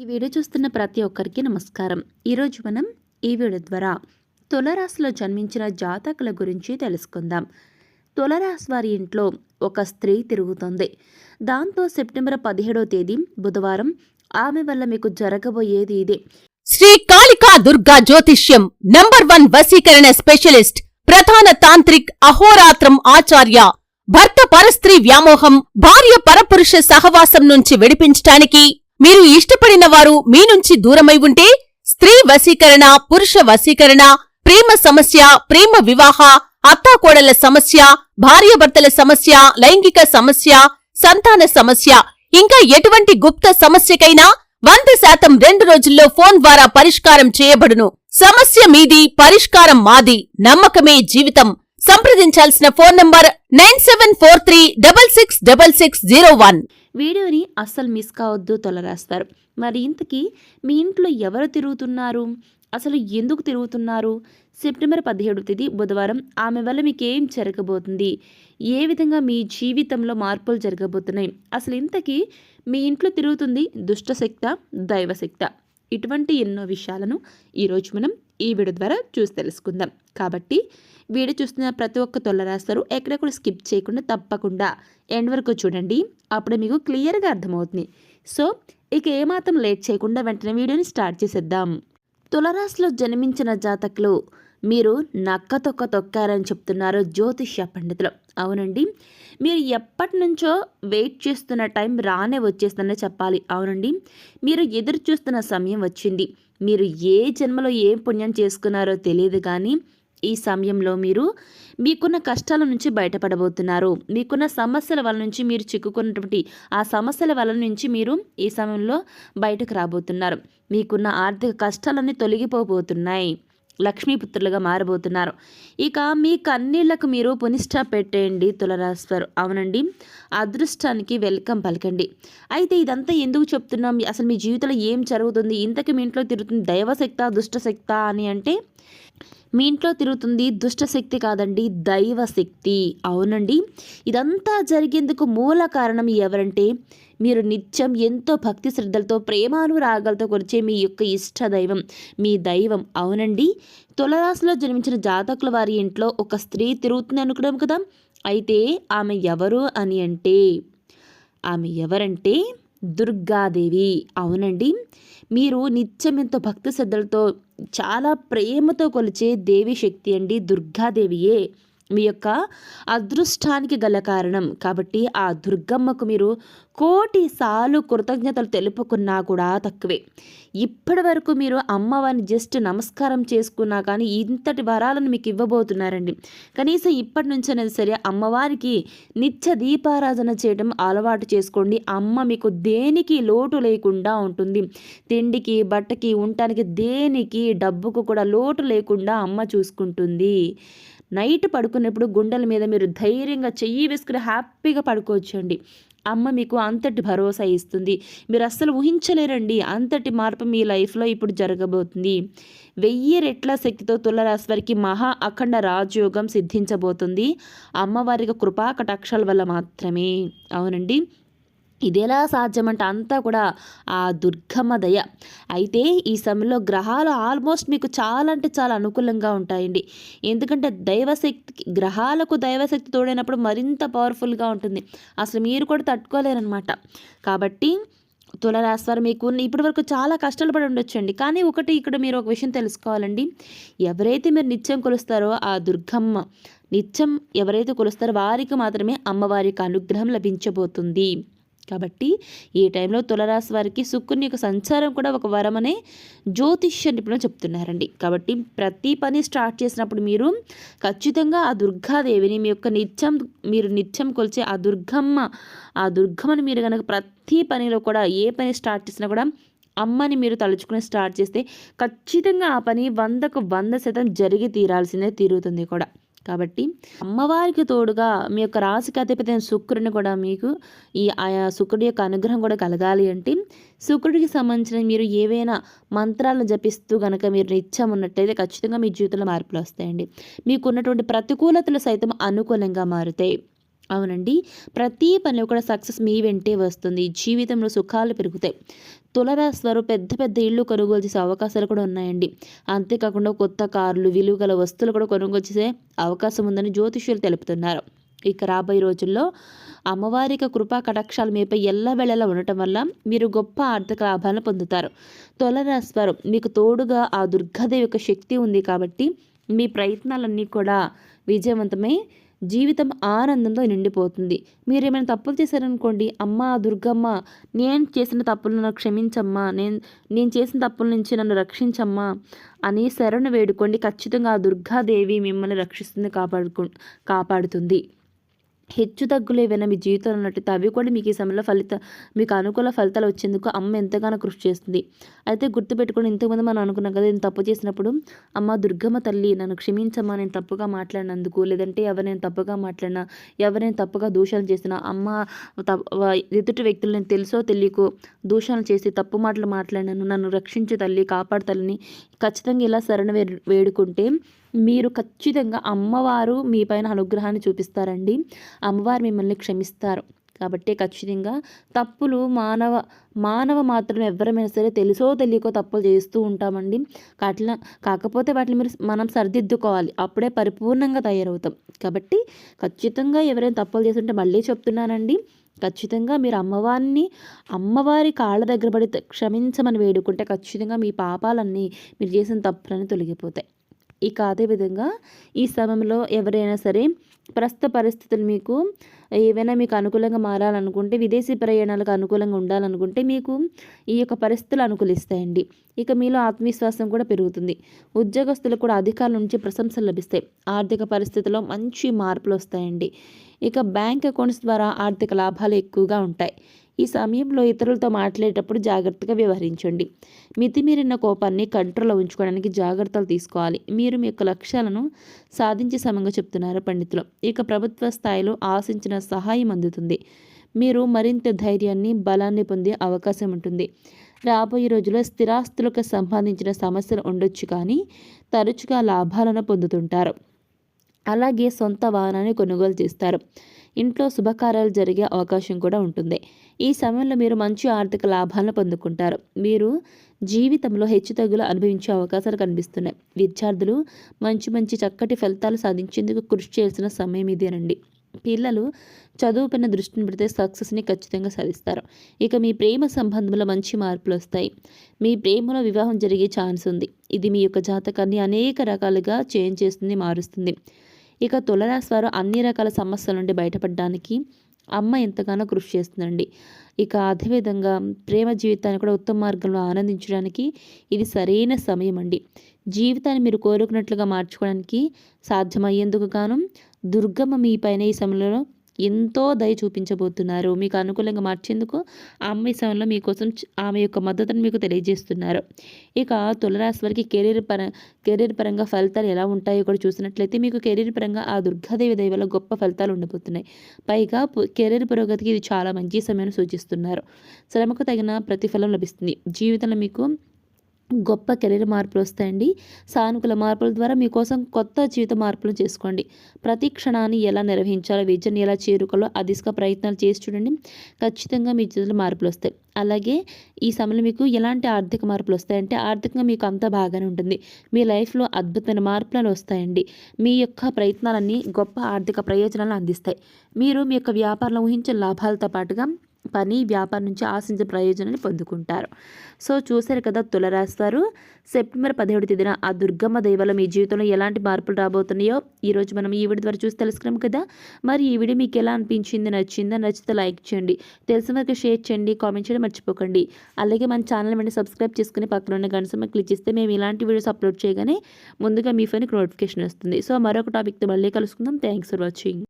ఈ వీడియో చూస్తున్న ప్రతి ఒక్కరికి నమస్కారం. ఈరోజు మనం ఈ వీడియో ద్వారా తులరాశిలో జన్మించిన జాతకుల గురించి తెలుసుకుందాం. తులరాశి వారి ఇంట్లో ఒక స్త్రీ తిరుగుతుంది. దాంతో సెప్టెంబర్ పదిహేడో తేదీ బుధవారం ఆమె వల్ల మీకు జరగబోయేది ఇదే. శ్రీ కాళికా దుర్గా జ్యోతిష్యం నంబర్ వన్ వసీకరణ స్పెషలిస్ట్ ప్రధాన తాంత్రిక్ అహోరాత్రం ఆచార్య భర్త పరస్త్రీ వ్యామోహం భార్య పరపురుష సహవాసం నుంచి విడిపించటానికి మీరు ఇష్టపడిన వారు మీ నుంచి దూరమై ఉంటే స్త్రీ వశీకరణ పురుష వశీకరణ ప్రేమ సమస్య ప్రేమ వివాహ అత్తాకోడల సమస్య భార్యాభర్తల సమస్య లైంగిక సమస్య సంతాన సమస్య ఇంకా ఎటువంటి గుప్త సమస్యకైనా వంద శాతం రెండు రోజుల్లో ఫోన్ ద్వారా పరిష్కారం చేయబడును. సమస్య మీది పరిష్కారం మాది. నమ్మకమే జీవితం. సంప్రదించాల్సిన phone number nine seven four three double six double six zero one. వీడియోని అస్సలు మిస్ కావద్దు తొలరాస్తారు. మరి ఇంతకీ మీ ఇంట్లో ఎవరు తిరుగుతున్నారు? అసలు ఎందుకు తిరుగుతున్నారు? సెప్టెంబర్ పదిహేడు తేదీ బుధవారం ఆమె వల్ల మీకు ఏం జరగబోతుంది? ఏ విధంగా మీ జీవితంలో మార్పులు జరగబోతున్నాయి? అసలు ఇంతకీ మీ ఇంట్లో తిరుగుతుంది దుష్టశక్త దైవశక్త ఇటువంటి ఎన్నో విషయాలను ఈరోజు మనం ఈ వీడియో ద్వారా చూసి తెలుసుకుందాం. కాబట్టి వీడియో చూస్తున్న ప్రతి ఒక్క తొల్ల రాస్తారు. ఎక్కడెక్కడ స్కిప్ చేయకుండా తప్పకుండా ఎండ్ వరకు చూడండి. అప్పుడు మీకు క్లియర్గా అర్థమవుతుంది. సో ఇక ఏమాత్రం లేట్ చేయకుండా వెంటనే వీడియోని స్టార్ట్ చేసేద్దాం. తులరాశిలో జన్మించిన జాతకులు మీరు నక్క తొక్క తొక్కారని చెప్తున్నారు జ్యోతిష్య పండితులు. అవునండి. మీరు ఎప్పటి నుంచో వెయిట్ చేస్తున్న టైం రానే వచ్చేస్తుందనే చెప్పాలి. అవునండి. మీరు ఎదురు చూస్తున్న సమయం వచ్చింది. మీరు ఏ జన్మలో ఏం పుణ్యం చేసుకున్నారో తెలియదు కానీ ఈ సమయంలో మీరు మీకున్న కష్టాల నుంచి బయటపడబోతున్నారు. మీకున్న సమస్యల వల్ల నుంచి మీరు చిక్కుకున్నటువంటి ఆ సమస్యల వల్ల నుంచి మీరు ఈ సమయంలో బయటకు రాబోతున్నారు. మీకున్న ఆర్థిక కష్టాలన్నీ తొలగిపోబోతున్నాయి. లక్ష్మీపుత్రులుగా మారబోతున్నారు. ఇక మీ కన్నీళ్ళకు మీరు పునిష్ట పెట్టేయండి తులరాశివారు. అవునండి అదృష్టానికి వెల్కమ్ పలకండి. అయితే ఇదంతా ఎందుకు చెప్తున్నాం? అసలు మీ జీవితంలో ఏం జరుగుతుంది? ఇంతకు మీ ఇంట్లో తిరుగుతుంది దైవశక్త దుష్టశక్త అని అంటే మీ ఇంట్లో తిరుగుతుంది దుష్టశక్తి కాదండి దైవశక్తి అవునండి. ఇదంతా జరిగేందుకు మూల కారణం ఎవరంటే మీరు నిత్యం ఎంతో భక్తి శ్రద్ధలతో ప్రేమానురాగాలతో కొరిచే మీ యొక్క ఇష్ట దైవం మీ దైవం. అవునండి. తులరాశిలో జన్మించిన జాతకుల వారి ఇంట్లో ఒక స్త్రీ తిరుగుతుంది అనుకున్నాం కదా. అయితే ఆమె ఎవరు అని అంటే ఆమె ఎవరంటే దుర్గాదేవి. అవునండి. మీరు నిత్యం ఎంతో భక్తి శ్రద్ధలతో చాలా ప్రేమతో కొలిచే దేవి శక్తి అండి దుర్గాదేవియే. మీ యొక్క అదృష్టానికి గల కారణం. కాబట్టి ఆ దుర్గమ్మకు మీరు కోటి సార్లు కృతజ్ఞతలు తెలుపుకున్నా కూడా తక్కువే. ఇప్పటి వరకు మీరు అమ్మవారిని జస్ట్ నమస్కారం చేసుకున్నా కానీ ఇంతటి వరాలను మీకు ఇవ్వబోతున్నారండి. కనీసం ఇప్పటి నుంచి అనేది సరే అమ్మవారికి నిత్య దీపారాధన చేయడం అలవాటు చేసుకోండి. అమ్మ మీకు దేనికి లోటు లేకుండా ఉంటుంది. తిండికి బట్టకి ఉండటానికి దేనికి డబ్బుకు కూడా లోటు లేకుండా అమ్మ చూసుకుంటుంది. నైట్ పడుకున్నప్పుడు గుండెల మీద మీరు ధైర్యంగా చెయ్యి వేసుకుని హ్యాపీగా పడుకోవచ్చండి. అమ్మ మీకు అంతటి భరోసా ఇస్తుంది. మీరు అస్సలు ఊహించలేరండి అంతటి మార్పు మీ లైఫ్లో ఇప్పుడు జరగబోతుంది. వెయ్యి రెట్ల శక్తితో తులరాశి వారికి మహా అఖండ రాజయోగం సిద్ధించబోతుంది. అమ్మవారికి కృపా కటాక్షాల వల్ల మాత్రమే. అవునండి. ఇదెలా సాధ్యమంటే అంతా కూడా ఆ దుర్గమ్మ దయ. అయితే ఈ సమయంలో గ్రహాలు ఆల్మోస్ట్ మీకు చాలా అంటే చాలా అనుకూలంగా ఉంటాయండి. ఎందుకంటే దైవశక్తి గ్రహాలకు దైవశక్తి తోడైనప్పుడు మరింత పవర్ఫుల్గా ఉంటుంది. అసలు మీరు కూడా తట్టుకోలేరనమాట కాబట్టి తులరాశివారు మీకు ఇప్పటి వరకు చాలా కష్టాలు పడి ఉండొచ్చండి. కానీ ఒకటి ఇక్కడ మీరు ఒక విషయం తెలుసుకోవాలండి. ఎవరైతే మీరు నిత్యం కొలుస్తారో ఆ దుర్గమ్మ నిత్యం ఎవరైతే కొలుస్తారో వారికి మాత్రమే అమ్మవారికి అనుగ్రహం లభించబోతుంది. కాబట్టి ఈ టైంలో తులరాశి వారికి శుక్రుని యొక్క సంచారం కూడా ఒక వరమనే జ్యోతిష్య నిపుణులు చెప్తున్నారండి. కాబట్టి ప్రతి పని స్టార్ట్ చేసినప్పుడు మీరు ఖచ్చితంగా ఆ దుర్గాదేవిని మీ యొక్క నిత్యం మీరు నిత్యం కొలిచే ఆ దుర్గమ్మ ఆ దుర్గమ్మని మీరు కనుక ప్రతి పనిలో కూడా ఏ పని స్టార్ట్ చేసినా కూడా అమ్మని మీరు తలుచుకుని స్టార్ట్ చేస్తే ఖచ్చితంగా ఆ పని వందకు వంద శాతం జరిగి తీరాల్సిందే తీరుతుంది కూడా. కాబట్టి అమ్మవారికి తోడుగా మీ యొక్క రాశికి అధిపతి శుక్రుని కూడా మీకు ఈ ఆయా శుక్రుడి యొక్క అనుగ్రహం కూడా కలగాలి అంటే శుక్రుడికి సంబంధించిన మీరు ఏవైనా మంత్రాలను జపిస్తూ కనుక మీరు నిత్యం ఉన్నట్టయితే ఖచ్చితంగా మీ జీవితంలో మార్పులు వస్తాయండి. మీకున్నటువంటి ప్రతికూలతలు సైతం అనుకూలంగా మారుతాయి. అవునండి. ప్రతి పనిలో కూడా సక్సెస్ మీ వెంటే వస్తుంది. జీవితంలో సుఖాలు పెరుగుతాయి. తులరాశి వారు పెద్ద పెద్ద ఇళ్ళు కొనుగోలు చేసే అవకాశాలు కూడా ఉన్నాయండి. అంతేకాకుండా కొత్త కార్లు విలువ గల వస్తువులు కూడా కొనుగోలు చేసే అవకాశం ఉందని జ్యోతిష్యులు తెలుపుతున్నారు. ఇక రాబోయే రోజుల్లో అమ్మవారికి కృపా కటాక్షాలు మీపై ఎల్లవేళలా ఉండటం వల్ల మీరు గొప్ప ఆర్థిక లాభాలను పొందుతారు. తులరాశివారు మీకు తోడుగా ఆ దుర్గాదేవి యొక్క శక్తి ఉంది కాబట్టి మీ ప్రయత్నాలన్నీ కూడా విజయవంతమై జీవితం ఆనందంతో నిండిపోతుంది. మీరు ఏమైనా తప్పులు చేశారనుకోండి అమ్మ దుర్గమ్మ నేను చేసిన తప్పులను క్షమించమ్మా నేను నేను చేసిన తప్పుల నుంచి నన్ను రక్షించమ్మా అని శరణు వేడుకోండి. ఖచ్చితంగా ఆ దుర్గాదేవి మిమ్మల్ని రక్షిస్తుంది కాపాడుకు కాపాడుతుంది. హెచ్చు తగ్గులు ఏవైనా మీ జీవితంలో ఉన్నట్టయితే అవి కూడా మీకు ఈ సమయంలో ఫలిత మీకు అనుకూల ఫలితాలు వచ్చేందుకు అమ్మ ఎంతగానో కృషి చేస్తుంది. అయితే గుర్తుపెట్టుకుని ఇంతకుముందు మనం అనుకున్నాం కదా నేను తప్పు చేసినప్పుడు అమ్మ దుర్గమ్మ తల్లి నన్ను క్షమించమ్మా నేను తప్పుగా మాట్లాడినందుకు లేదంటే ఎవరైనా తప్పుగా మాట్లాడినా ఎవరైనా తప్పుగా దూషణలు చేసినా అమ్మ ఎదుటి వ్యక్తులు నేను తెలుసో తెలియకో దూషణలు చేసి తప్పు మాటలు మాట్లాడినాను నన్ను రక్షించు తల్లి కాపాడు తల్లిని ఖచ్చితంగా ఇలా శరణ వేడుకుంటే మీరు ఖచ్చితంగా అమ్మవారు మీ పైన అనుగ్రహాన్ని చూపిస్తారండి. అమ్మవారు మిమ్మల్ని క్షమిస్తారు. కాబట్టి ఖచ్చితంగా తప్పులు మానవ మానవ మాత్రం ఎవరమైనా సరే తెలుసో తెలియకో తప్పులు చేస్తూ ఉంటామండి. అట్లా కాకపోతే వాటిని మీరు మనం సరిదిద్దుకోవాలి. అప్పుడే పరిపూర్ణంగా తయారవుతాం. కాబట్టి ఖచ్చితంగా ఎవరైనా తప్పులు చేస్తుంటే మళ్ళీ చెప్తున్నానండి. ఖచ్చితంగా మీరు అమ్మవారిని అమ్మవారి కాళ్ళ దగ్గర పడి క్షమించమని వేడుకుంటే ఖచ్చితంగా మీ పాపాలన్నీ మీరు చేసిన తప్పులన్నీ తొలగిపోతాయి. ఇక అదేవిధంగా ఈ సమయంలో ఎవరైనా సరే ప్రస్తుత పరిస్థితులు మీకు ఏవైనా మీకు అనుకూలంగా మారాలనుకుంటే విదేశీ ప్రయాణాలకు అనుకూలంగా ఉండాలనుకుంటే మీకు ఈ యొక్క పరిస్థితులు అనుకూలిస్తాయండి. ఇక మీలో ఆత్మవిశ్వాసం కూడా పెరుగుతుంది. ఉద్యోగస్తులకు కూడా అధికారుల నుంచి ప్రశంసలు లభిస్తాయి. ఆర్థిక పరిస్థితుల్లో మంచి మార్పులు వస్తాయండి. ఇక బ్యాంక్ అకౌంట్స్ ద్వారా ఆర్థిక లాభాలు ఎక్కువగా ఉంటాయి. ఈ సమయంలో ఇతరులతో మాట్లాడేటప్పుడు జాగ్రత్తగా వ్యవహరించండి. మితిమీరిన కోపాన్ని కంట్రోల్లో ఉంచుకోవడానికి జాగ్రత్తలు తీసుకోవాలి. మీరు మీ యొక్క లక్ష్యాలను సాధించే సమయంగా చెప్తున్నారు పండితులు. ఇక ప్రభుత్వ స్థాయిలో ఆశించిన సహాయం అందుతుంది. మీరు మరింత ధైర్యాన్ని బలాన్ని పొందే అవకాశం ఉంటుంది. రాబోయే రోజుల్లో స్థిరాస్తులకు సంబంధించిన సమస్యలు ఉండొచ్చు కానీ తరచుగా లాభాలను పొందుతుంటారు. అలాగే సొంత వాహనాన్ని కొనుగోలు చేస్తారు. ఇంట్లో శుభకార్యాలు జరిగే అవకాశం కూడా ఉంటుంది. ఈ సమయంలో మీరు మంచి ఆర్థిక లాభాలను పొందుకుంటారు. మీరు జీవితంలో హెచ్చుతగ్గులు అనుభవించే అవకాశాలు కనిపిస్తున్నాయి. విద్యార్థులు మంచి మంచి చక్కటి ఫలితాలు సాధించేందుకు కృషి చేయాల్సిన సమయం ఇదేనండి. పిల్లలు చదువుపైన దృష్టిని పెడితే సక్సెస్ని ఖచ్చితంగా సాధిస్తారు. ఇక మీ ప్రేమ సంబంధంలో మంచి మార్పులు వస్తాయి. మీ ప్రేమలో వివాహం జరిగే ఛాన్స్ ఉంది. ఇది మీ యొక్క జాతకాన్ని అనేక రకాలుగా చేంజ్ చేస్తుంది మారుస్తుంది. ఇక తులరాశి వారు అన్ని రకాల సమస్యల నుండి బయటపడడానికి అమ్మ ఎంతగానో కృషి చేస్తుందండి. ఇక అదేవిధంగా ప్రేమ జీవితాన్ని కూడా ఉత్తమ మార్గంలో ఆనందించడానికి ఇది సరైన సమయం అండి. జీవితాన్ని మీరు కోరుకున్నట్లుగా మార్చుకోవడానికి సాధ్యమయ్యేందుకు గాను దుర్గమ్మ మీ పైన ఈ సమయంలో ఎంతో దయ చూపించబోతున్నారు. మీకు అనుకూలంగా మార్చేందుకు ఆమె ఈ సమయంలో మీకోసం ఆమె యొక్క మద్దతును మీకు తెలియజేస్తున్నారు. ఇక తులరాశి వారికి కెరీర్ పర కెరీర్ పరంగా ఫలితాలు ఎలా ఉంటాయో కూడా చూసినట్లయితే మీకు కెరీర్ పరంగా ఆ దుర్గాదేవి దయ వల్ల గొప్ప ఫలితాలు ఉండబోతున్నాయి. పైగా కెరీర్ పురోగతికి ఇది చాలా మంచి సమయాన్ని సూచిస్తున్నారు. శ్రమకు తగిన ప్రతిఫలం లభిస్తుంది. జీవితంలో మీకు గొప్ప కెరీర్ మార్పులు వస్తాయండి. సానుకూల మార్పుల ద్వారా మీకోసం కొత్త జీవిత మార్పులు చేసుకోండి. ప్రతి క్షణాన్ని ఎలా నిర్వహించాలో విద్యను ఎలా చేరుకోవాలో అదిస్క ప్రయత్నాలు చేసి చూడండి. ఖచ్చితంగా మీ జీవితంలో మార్పులు వస్తాయి. అలాగే ఈ సమయంలో మీకు ఎలాంటి ఆర్థిక మార్పులు వస్తాయంటే ఆర్థికంగా మీకు అంత బాగానే ఉంటుంది. మీ లైఫ్లో అద్భుతమైన మార్పులు వస్తాయండి. మీ యొక్క ప్రయత్నాలన్నీ గొప్ప ఆర్థిక ప్రయోజనాలను అందిస్తాయి. మీరు మీ యొక్క వ్యాపారంలో ఊహించే లాభాలతో పాటుగా పని వ్యాపారం నుంచి ఆశించిన ప్రయోజనాన్ని పొందుకుంటారు. సో చూశారు కదా తులరాశి సెప్టెంబర్ పదిహేడు తేదీన ఆ దుర్గమ్మ దైవాల మీ జీవితంలో ఎలాంటి మార్పులు రాబోతున్నాయో ఈరోజు మనం ఈ వీడియో ద్వారా చూసి తెలుసుకున్నాం కదా. మరి ఈ వీడియో మీకు ఎలా అనిపించింది? నచ్చిందా? నచ్చితే లైక్ చేయండి. తెలిసిన వరకు షేర్ చేయండి. కామెంట్ చేయడం మర్చిపోకండి. అలాగే మన ఛానల్ వెంటనే సబ్స్క్రైబ్ చేసుకుని పక్కన ఉన్న గంట క్లిక్ చేస్తే మేము ఇలాంటి వీడియోస్ అప్లోడ్ చేయగానే ముందుగా మీ ఫోన్కి నోటిఫికేషన్ వస్తుంది. సో మరొక టాపిక్తో మళ్ళీ కలుసుకుందాం. Thanks for watching.